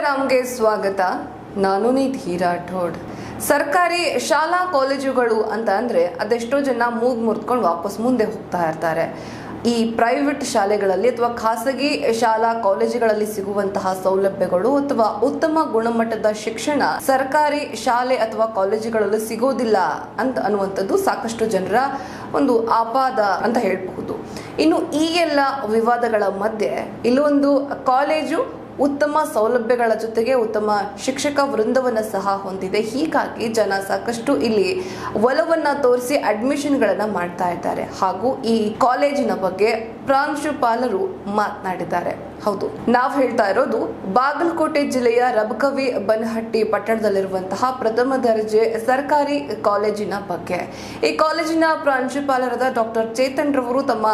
ಸತ್ಯರಾಮ್ಗೆ ಸ್ವಾಗತ. ನಾನು ನಿಧಿ ರಾಠೋಡ್. ಸರ್ಕಾರಿ ಶಾಲಾ ಕಾಲೇಜುಗಳು ಅಂತ ಅಂದರೆ ಅದೆಷ್ಟೋ ಜನ ಮೂಗ್ ಮುರ್ತ್ಕೊಂಡು ವಾಪಸ್ ಮುಂದೆ ಹೋಗ್ತಾ ಇರ್ತಾರೆ. ಈ ಪ್ರೈವೇಟ್ ಶಾಲೆಗಳಲ್ಲಿ ಅಥವಾ ಖಾಸಗಿ ಶಾಲಾ ಕಾಲೇಜುಗಳಲ್ಲಿ ಸಿಗುವಂತಹ ಸೌಲಭ್ಯಗಳು ಅಥವಾ ಉತ್ತಮ ಗುಣಮಟ್ಟದ ಶಿಕ್ಷಣ ಸರ್ಕಾರಿ ಶಾಲೆ ಅಥವಾ ಕಾಲೇಜುಗಳಲ್ಲಿ ಸಿಗೋದಿಲ್ಲ ಅಂತ ಅನ್ನುವಂಥದ್ದು ಸಾಕಷ್ಟು ಜನರ ಒಂದು ಆಪಾದ ಅಂತ ಹೇಳಬಹುದು. ಇನ್ನು ಈ ಎಲ್ಲ ವಿವಾದಗಳ ಮಧ್ಯೆ ಇಲ್ಲೊಂದು ಕಾಲೇಜು ಉತ್ತಮ ಸೌಲಭ್ಯಗಳ ಜೊತೆಗೆ ಉತ್ತಮ ಶಿಕ್ಷಕ ವೃಂದವನ್ನು ಸಹ ಹೊಂದಿದೆ. ಹೀಗಾಗಿ ಜನ ಸಾಕಷ್ಟು ಇಲ್ಲಿ ಒಲವನ್ನ ತೋರಿಸಿ ಅಡ್ಮಿಷನ್ಗಳನ್ನು ಮಾಡ್ತಾ ಇದ್ದಾರೆ. ಹಾಗೂ ಈ ಕಾಲೇಜಿನ ಬಗ್ಗೆ ಪ್ರಾಂಶುಪಾಲರು ಮಾತನಾಡಿದ್ದಾರೆ. ಹೌದು, ನಾವು ಹೇಳ್ತಾ ಇರೋದು ಬಾಗಲಕೋಟೆ ಜಿಲ್ಲೆಯ ರಬಕವಿ ಬನಹಟ್ಟಿ ಪಟ್ಟಣದಲ್ಲಿರುವಂತಹ ಪ್ರಥಮ ದರ್ಜೆ ಸರ್ಕಾರಿ ಕಾಲೇಜಿನ ಬಗ್ಗೆ. ಈ ಕಾಲೇಜಿನ ಪ್ರಾಂಶುಪಾಲರಾದ ಡಾಕ್ಟರ್ ಚೇತನ್ ರವರು ತಮ್ಮ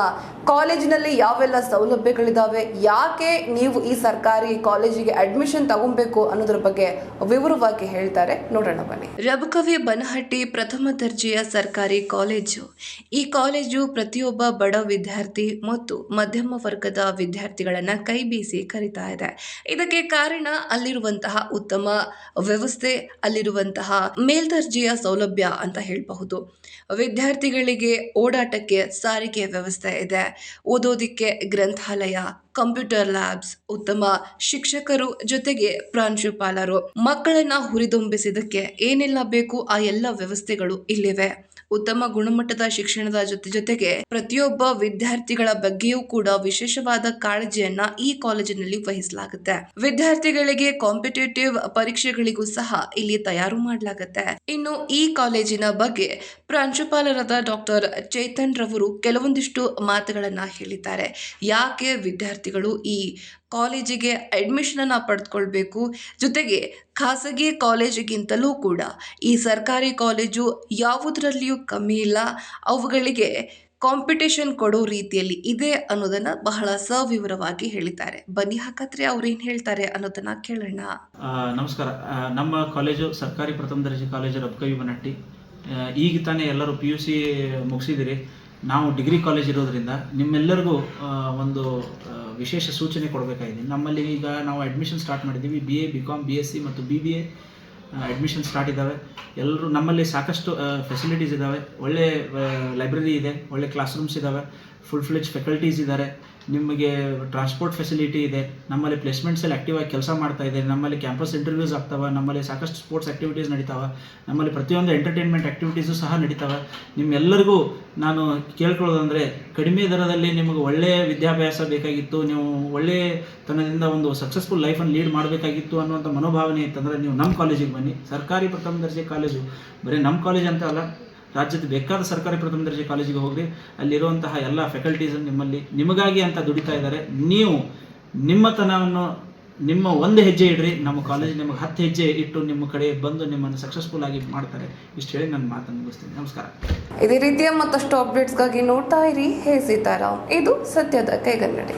ಕಾಲೇಜಿನಲ್ಲಿ ಯಾವೆಲ್ಲ ಸೌಲಭ್ಯಗಳಿದಾವೆ? ಯಾಕೆ ನೀವು ಈ ಸರ್ಕಾರಿ ಕಾಲೇಜಿಗೆ ಅಡ್ಮಿಷನ್ ತಗೊಬೇಕು ಅನ್ನೋದ್ರ ಬಗ್ಗೆ ವಿವರವಾಗಿ ಹೇಳ್ತಾರೆ. ನೋಡೋಣ ಬನ್ನಿ. ರಬಕವಿ ಬನಹಟ್ಟಿ ಪ್ರಥಮ ದರ್ಜೆಯ ಸರ್ಕಾರಿ ಕಾಲೇಜು. ಈ ಕಾಲೇಜು ಪ್ರತಿಯೊಬ್ಬ ಬಡ ವಿದ್ಯಾರ್ಥಿ ಮತ್ತು ಮಧ್ಯಮ ವರ್ಗದ ವಿದ್ಯಾರ್ಥಿಗಳನ್ನ ಕೈ ಬೀಸಿ ಕರಿತಾ ಇದೆ. ಇದಕ್ಕೆ ಕಾರಣ ಅಲ್ಲಿರುವಂತಹ ಉತ್ತಮ ವ್ಯವಸ್ಥೆ, ಅಲ್ಲಿರುವಂತಹ ಮೇಲ್ದರ್ಜೆಯ ಸೌಲಭ್ಯ ಅಂತ ಹೇಳಬಹುದು. ವಿದ್ಯಾರ್ಥಿಗಳಿಗೆ ಓಡಾಟಕ್ಕೆ ಸಾರಿಗೆ ವ್ಯವಸ್ಥೆ ಇದೆ. ಓದೋದಿಕ್ಕೆ ಗ್ರಂಥಾಲಯ, ಕಂಪ್ಯೂಟರ್ ಲ್ಯಾಬ್ಸ್, ಉತ್ತಮ ಶಿಕ್ಷಕರು ಜೊತೆಗೆ ಪ್ರಾಂಶುಪಾಲರು. ಮಕ್ಕಳನ್ನ ಹುರಿದುಂಬಿಸಿದಕ್ಕೆ ಏನೆಲ್ಲ ಬೇಕು ಆ ಎಲ್ಲ ವ್ಯವಸ್ಥೆಗಳು ಇಲ್ಲಿವೆ. ಉತ್ತಮ ಗುಣಮಟ್ಟದ ಶಿಕ್ಷಣದ ಜೊತೆ ಜೊತೆಗೆ ಪ್ರತಿಯೊಬ್ಬ ವಿದ್ಯಾರ್ಥಿಗಳ ಬಗ್ಗೆಯೂ ಕೂಡ ವಿಶೇಷವಾದ ಕಾಳಜಿಯನ್ನ ಈ ಕಾಲೇಜಿನಲ್ಲಿ ವಹಿಸಲಾಗುತ್ತೆ. ವಿದ್ಯಾರ್ಥಿಗಳಿಗೆ ಕಾಂಪಿಟೇಟಿವ್ ಪರೀಕ್ಷೆಗಳಿಗೂ ಸಹ ಇಲ್ಲಿ ತಯಾರು ಮಾಡಲಾಗುತ್ತೆ. ಇನ್ನು ಈ ಕಾಲೇಜಿನ ಬಗ್ಗೆ ಪ್ರಾಂಶುಪಾಲರಾದ ಡಾಕ್ಟರ್ ಚೇತನ್ ರವರು ಕೆಲವೊಂದಿಷ್ಟು ಮಾತುಗಳನ್ನು ಹೇಳಿದ್ದಾರೆ. ಯಾಕೆ ವಿದ್ಯಾರ್ಥಿಗಳು ಈ ಕಾಲೇಜಿಗೆ ಅಡ್ಮಿಷನ್ ಅನ್ನ ಪಡೆದುಕೊಳ್ಬೇಕು ಜೊತೆಗೆ ಖಾಸಗಿ ಕಾಲೇಜಿಗಿಂತಲೂ ಕೂಡ ಈ ಸರ್ಕಾರಿ ಕಾಲೇಜು ಯಾವುದರಲ್ಲಿಯೂ ಕಮ್ಮಿ ಇಲ್ಲ. ಅವುಗಳಿಗೆ ಕಾಂಪಿಟೇಷನ್ ಕೊಡೋ ರೀತಿಯಲ್ಲಿ ಇದೆ ಅನ್ನೋದನ್ನ ಬಹಳ ಸವಿವರವಾಗಿ ಹೇಳಿದ್ದಾರೆ. ಬನ್ನಿ ಹಾಗಾದ್ರೆ ಅವ್ರು ಏನ್ ಹೇಳ್ತಾರೆ ಅನ್ನೋದನ್ನ ಕೇಳೋಣ. ನಮಸ್ಕಾರ. ನಮ್ಮ ಕಾಲೇಜು ಸರ್ಕಾರಿ ಪ್ರಥಮ ದರ್ಜೆ ಕಾಲೇಜು ರಬ್ಕವಿ ಬನಟ್ಟಿ ಆ, ಈಗ ತಾನೇ ಎಲ್ಲರೂ ಪಿ ಯು ಸಿ ಮುಗಿಸಿದಿರಿ ನಾವು ಡಿಗ್ರಿ ಕಾಲೇಜ್ ಇರೋದ್ರಿಂದ ನಿಮ್ಮೆಲ್ಲರಿಗೂ ಒಂದು ವಿಶೇಷ ಸೂಚನೆ ಕೊಡಬೇಕಾಗಿದೆ. ನಮ್ಮಲ್ಲಿ ಈಗ ನಾವು ಅಡ್ಮಿಷನ್ ಸ್ಟಾರ್ಟ್ ಮಾಡಿದ್ದೀವಿ. B A B com B S C ಮತ್ತು B B A admission start ಇದ್ದಾವೆ. ಎಲ್ಲರೂ ನಮ್ಮಲ್ಲಿ ಸಾಕಷ್ಟು ಫೆಸಿಲಿಟೀಸ್ ಇದ್ದಾವೆ. ಒಳ್ಳೆ ಲೈಬ್ರರಿ ಇದೆ. ಒಳ್ಳೆ ಕ್ಲಾಸ್ ರೂಮ್ಸ್ ಇದ್ದಾವೆ. ಫುಲ್ ಫ್ಲೆಜ್ ಫೆಕಲ್ಟೀಸ್ ಇದ್ದಾರೆ. ನಿಮಗೆ ಟ್ರಾನ್ಸ್ಪೋರ್ಟ್ ಫೆಸಿಲಿಟಿ ಇದೆ, ನಮ್ಮಲ್ಲಿ ಪ್ಲೇಸ್ಮೆಂಟ್ಸಲ್ಲಿ ಆಕ್ಟಿವ್ ಆಗಿ ಕೆಲಸ ಮಾಡ್ತಾ ಇದೆ, ನಮ್ಮಲ್ಲಿ ಕ್ಯಾಂಪಸ್ ಇಂಟರ್ವ್ಯೂಸ್ ಆಗ್ತಾವೆ, ನಮ್ಮಲ್ಲಿ ಸಾಕಷ್ಟು ಸ್ಪೋರ್ಟ್ಸ್ ಆಕ್ಟಿವಿಟೀಸ್ ನಡೀತಾವೆ, ನಮ್ಮಲ್ಲಿ ಪ್ರತಿಯೊಂದು ಎಂಟರ್ಟೈನ್ಮೆಂಟ್ ಆಕ್ಟಿವಿಟೀಸು ಸಹ ನಡೀತಾವೆ. ನಿಮ್ಮೆಲ್ಲರಿಗೂ ನಾನು ಕೇಳ್ಕೊಳ್ಳೋದಂದರೆ, ಕಡಿಮೆ ದರದಲ್ಲಿ ನಿಮಗೆ ಒಳ್ಳೆಯ ವಿದ್ಯಾಭ್ಯಾಸ ಬೇಕಾಗಿತ್ತು, ನೀವು ಒಳ್ಳೆಯ ತನದಿಂದ ಒಂದು ಸಕ್ಸಸ್ಫುಲ್ ಲೈಫನ್ನು ಲೀಡ್ ಮಾಡಬೇಕಾಗಿತ್ತು ಅನ್ನುವಂಥ ಮನೋಭಾವನೆ ಇತ್ತಂದರೆ ನೀವು ನಮ್ಮ ಕಾಲೇಜಿಗೆ ಬನ್ನಿ. ಸರ್ಕಾರಿ ಪ್ರಥಮ ದರ್ಜೆ ಕಾಲೇಜು ಬರೀ ನಮ್ಮ ಕಾಲೇಜ್ ಅಂತ ಅಲ್ಲ ರಾಜ್ಯದ ಬೇಕಾದ ಸರ್ಕಾರಿ ಪ್ರಥಮ ದರ್ಜೆ ಕಾಲೇಜಿಗೆ ಹೋಗ್ರಿ, ಅಲ್ಲಿರುವಂತಹ ಎಲ್ಲ ಫೆಕಲ್ಟೀಸ್ ನಿಮ್ಮಲ್ಲಿ ನಿಮಗಾಗಿ ಅಂತ ದುಡಿತಾ ಇದ್ದಾರೆ. ನೀವು ನಿಮ್ಮತನವನ್ನು ನಿಮ್ಮ ಒಂದು ಹೆಜ್ಜೆ ಇಡ್ರಿ, ನಮ್ಮ ಕಾಲೇಜ್ ನಿಮಗೆ ಹತ್ತು ಹೆಜ್ಜೆ ಇಟ್ಟು ನಿಮ್ಮ ಕಡೆ ಬಂದು ನಿಮ್ಮನ್ನು ಸಕ್ಸಸ್ಫುಲ್ ಆಗಿ ಮಾಡ್ತಾರೆ. ಇಷ್ಟು ಹೇಳಿ ನನ್ನ ಮಾತನ್ನು ಮುಗಿಸ್ತೀನಿ. ನಮಸ್ಕಾರ. ಇದೇ ರೀತಿಯ ಮತ್ತಷ್ಟು ಅಪ್ಡೇಟ್ಸ್ಗಾಗಿ ನೋಡ್ತಾ ಇರಿ, ಹೇ ಸೀತಾರಾಮ್. ಇದು ಸತ್ಯದ ಕೈಗನ್ನಡಿ.